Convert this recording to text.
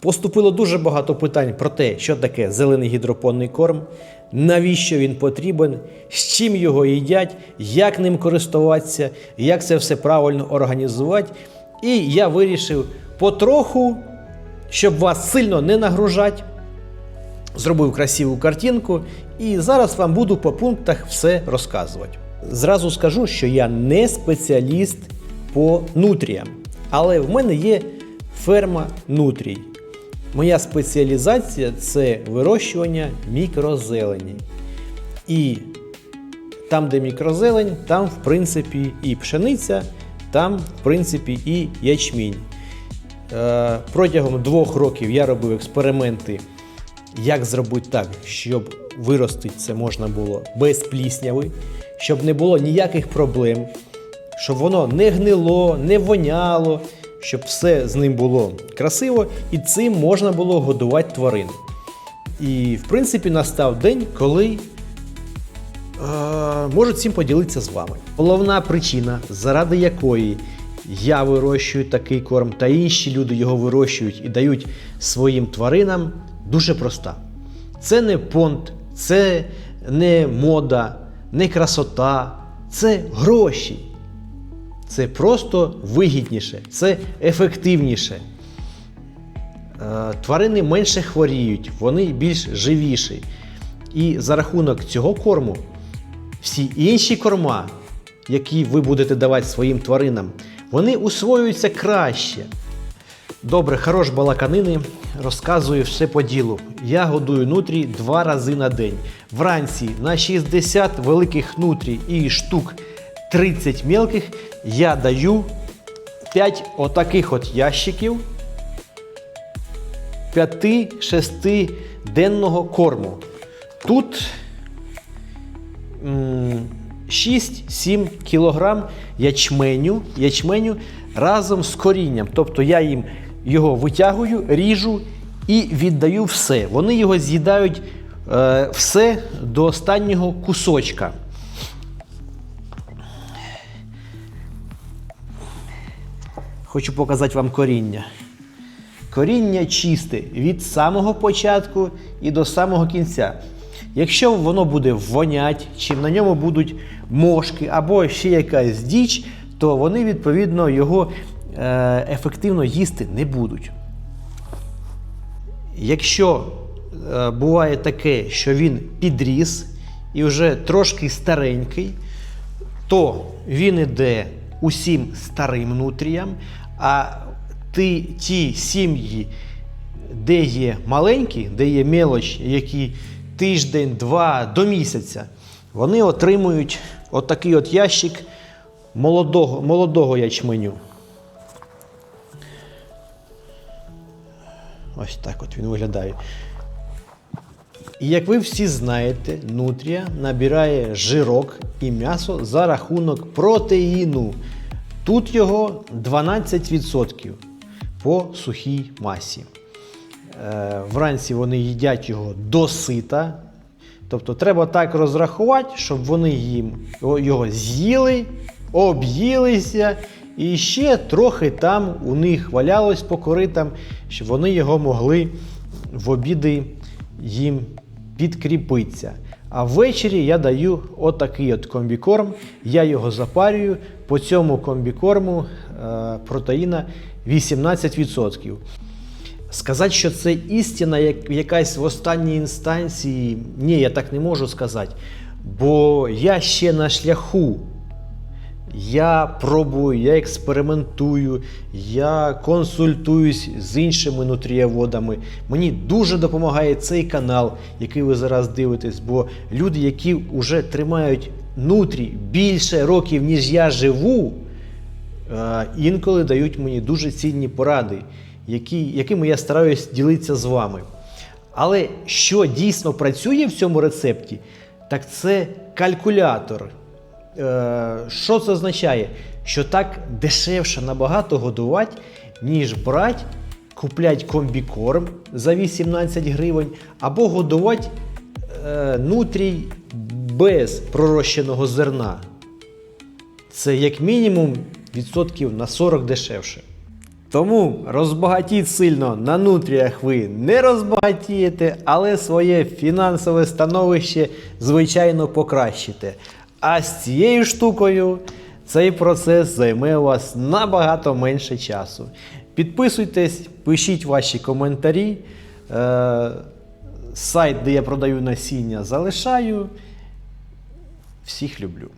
Поступило дуже багато питань про те, що таке зелений гідропонний корм, навіщо він потрібен, з чим його їдять, як ним користуватися, як це все правильно організувати. І я вирішив потроху, щоб вас сильно не нагружати, зробив красиву картинку, і зараз вам буду по пунктах все розказувати. Зразу скажу, що я не спеціаліст по нутріям, але в мене є ферма нутрій. Моя спеціалізація це вирощування мікрозелені. І там, де мікрозелень, там, в принципі, і пшениця, там, в принципі, і ячмінь. Е, протягом двох років я робив експерименти, як зробити так, щоб виростити це можна було без плісняви, щоб не було ніяких проблем, щоб воно не гнило, не воняло, щоб все з ним було красиво, і цим можна було годувати тварин. І, в принципі, настав день, коли Е, можу цим поділитися з вами. Головна причина, заради якої я вирощую такий корм, та інші люди його вирощують і дають своїм тваринам, дуже проста. Це не понт, це не мода, не красота, це гроші. Це просто вигідніше, це ефективніше. Е, Тварини менше хворіють, вони більш живіші. І за рахунок цього корму всі інші корма, які ви будете давати своїм тваринам, вони усвоюються краще. Добре, хорош балаканини, розказую все по ділу. Я годую нутрій два рази на день. Вранці на 60 великих нутрій і штук 30 мелких я даю 5 отаких от ящиків 5-6 денного корму. Тут 6-7 кілограм ячменю, ячменю разом з корінням. Тобто я їм його витягую, ріжу і віддаю все. Вони його з'їдають е, все до останнього кусочка. Хочу показати вам коріння. Коріння чисте від самого початку і до самого кінця. Якщо воно буде вонять, чи на ньому будуть мошки або ще якась діч, то вони відповідно його е, ефективно їсти не будуть. Якщо е, буває таке, що він підріс і вже трошки старенький, то він іде усім старим нутріям, а ті, ті сім'ї, де є маленькі, де є мелоч, які тиждень, два до місяця, вони отримують отакий от ящик молодого, молодого ячменю. Ось так от він виглядає. І як ви всі знаєте, нутрія набирає жирок і м'ясо за рахунок протеїну. Тут його 12% по сухій масі. Е, Вранці вони їдять його досита. Тобто треба так розрахувати, щоб вони їм його з'їли, об'їлися, і ще трохи там у них валялось по коритам, щоб вони його могли в обіди їм підкріпитися. А ввечері я даю отакий от комбікорм, я його запарюю. По цьому комбікорму е, протеїна 18%. Сказати, що це істина як, якась в останній інстанції, ні, я так не можу сказати. Бо я ще на шляху. Я пробую, я експериментую, я консультуюсь з іншими нутрієводами. Мені дуже допомагає цей канал, який ви зараз дивитесь, бо люди, які вже тримають нутрі більше років, ніж я живу, е, інколи дають мені дуже цінні поради, які, якими я стараюсь ділитися з вами. Але що дійсно працює в цьому рецепті, так це калькулятор. Е, Що це означає? Що так дешевше набагато годувати, ніж брати, купляти комбікорм за 18 гривень, або годувати е, нутрій без пророщеного зерна. Це як мінімум відсотків на 40 дешевше. Тому розбагатіть сильно на нутріях ви не розбагатієте, але своє фінансове становище, звичайно, покращите. А з цією штукою цей процес займе у вас набагато менше часу. Підписуйтесь, пишіть ваші коментарі. Е, сайт, де я продаю насіння, залишаю. Всіх люблю.